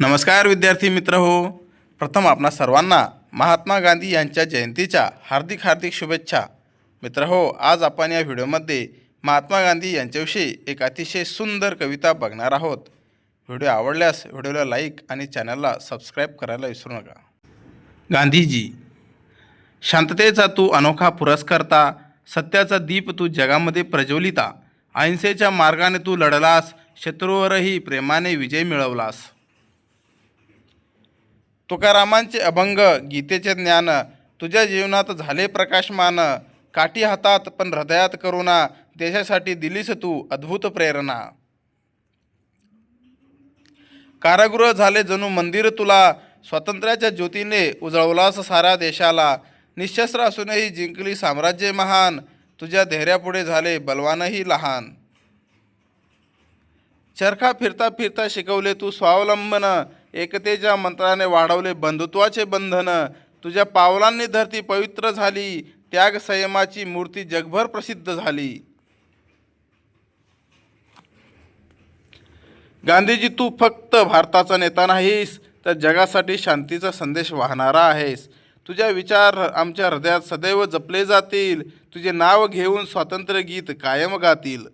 नमस्कार विद्यार्थी मित्र हो. प्रथम आपणा सर्वांना महात्मा गांधी यांच्या जयंतीच्या हार्दिक हार्दिक शुभेच्छा. मित्र हो आज आपण या व्हिडिओमध्ये महात्मा गांधी यांच्याविषयी एक अतिशय सुंदर कविता बघणार आहोत. व्हिडिओ आवडल्यास व्हिडिओला लाईक आणि चॅनलला सबस्क्राईब करायला विसरू नका. गांधीजी शांततेचा तू अनोखा पुरस्कर्ता सत्याचा दीप तू जगामध्ये प्रज्वलिता अहिंसेच्या मार्गाने तू लढलास शत्रूवरही प्रेमाने विजय मिळवलास. तुकारामांचे अभंग गीतेचे ज्ञान तुझ्या जीवनात झाले प्रकाशमान काठी हातात पण हृदयात करुणा देशासाठी दिलीस तू अद्भुत प्रेरणा. कारागृह झाले जणू मंदिर तुला स्वातंत्र्याच्या ज्योतीने उजळवलास साऱ्या देशाला. निशस्त्र असूनही जिंकली साम्राज्य महान तुझ्या धैर्यापुढे झाले बलवानही लहान. चरखा फिरता फिरता शिकवले तू स्वावलंबन एकतेच्या मंत्राने वाढवले बंधुत्वाचे बंधन तुझ्या पावलांनी धरती पवित्र झाली त्याग संयमाची मूर्ती जगभर प्रसिद्ध झाली. गांधीजी तू फक्त भारताचा नेता नाहीस तर जगासाठी शांतीचा संदेश वाहणारा आहेस. तुझ्या विचार आमच्या हृदयात सदैव जपले जातील तुझे नाव घेऊन स्वातंत्र्य गीत कायम गातील.